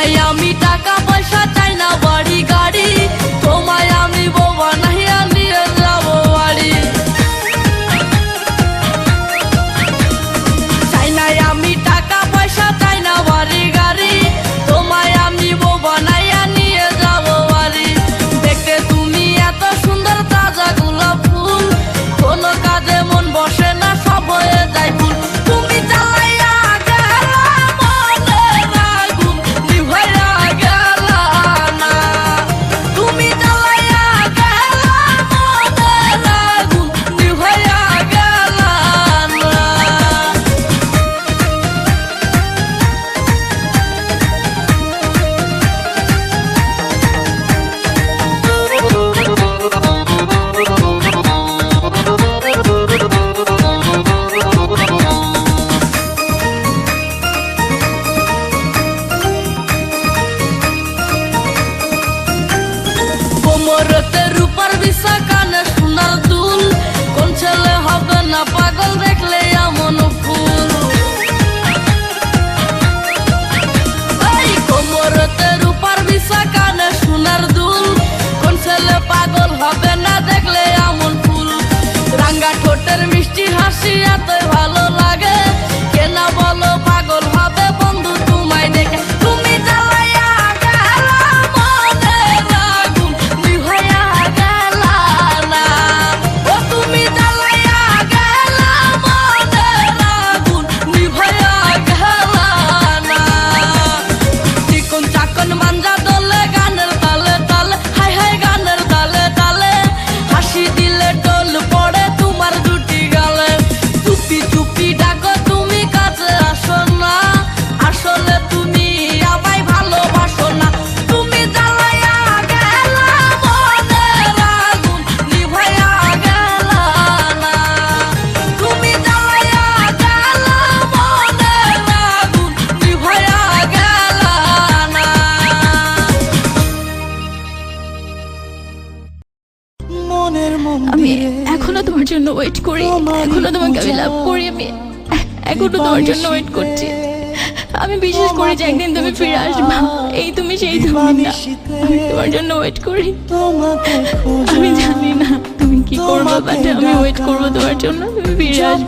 I Nayami. Da- না পাগল আমি এখনও তোমার জন্য ওয়েট করি। এখনও তোমাকে আমি লাভ করি আমি এখনও তোমার জন্য ওয়েট করছি। আমি বিশ্বাস করি যে একদিন তুমি ফিরে আসবা। এই তুমি সেই তুমি না। আমি তোমার জন্য ওয়েট করি। আমি জানি না তুমি কি করব বাট আমি ওয়েট করব তোমার জন্য। তুমি ফিরে আসবে।